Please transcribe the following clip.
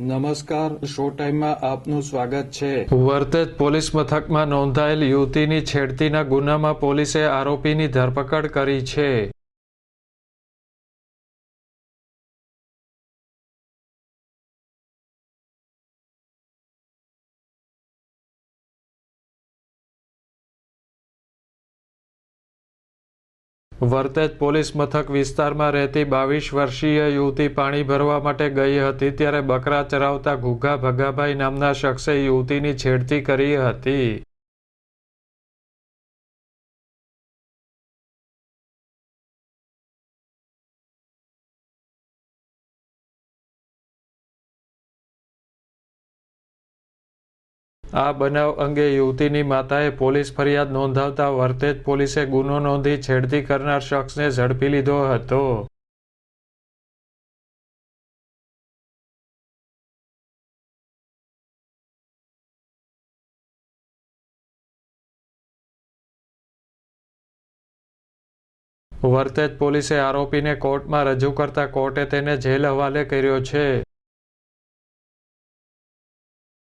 નમસ્કાર, શો ટાઈમમાં આપનું સ્વાગત છે. વર્તેજ પોલીસ મથકમાં નોંધાયેલ યુવતીની છેડતીના ગુનામાં પોલીસે આરોપીની ધરપકડ કરી છે. વર્તેજ પોલીસ મથક વિસ્તારમાં રહેતી બાવીસ વર્ષીય યુવતી પાણી ભરવા માટે ગઈ હતી ત્યારે બકરા ચરાવતા ઘુઘા ભગાભાઈ નામના શખ્સે યુવતીની છેડતી કરી હતી. આ બનાવ અંગે યુવતીની માતાએ પોલીસ ફરિયાદ નોંધાવતા વર્તેજ પોલીસે ગુનો નોંધી છેડતી કરનાર શખ્સને ઝડપી લીધો હતો. વર્તેજ પોલીસે આરોપીને કોર્ટમાં રજૂ કરતા કોર્ટે તેને જેલ હવાલે કર્યો છે.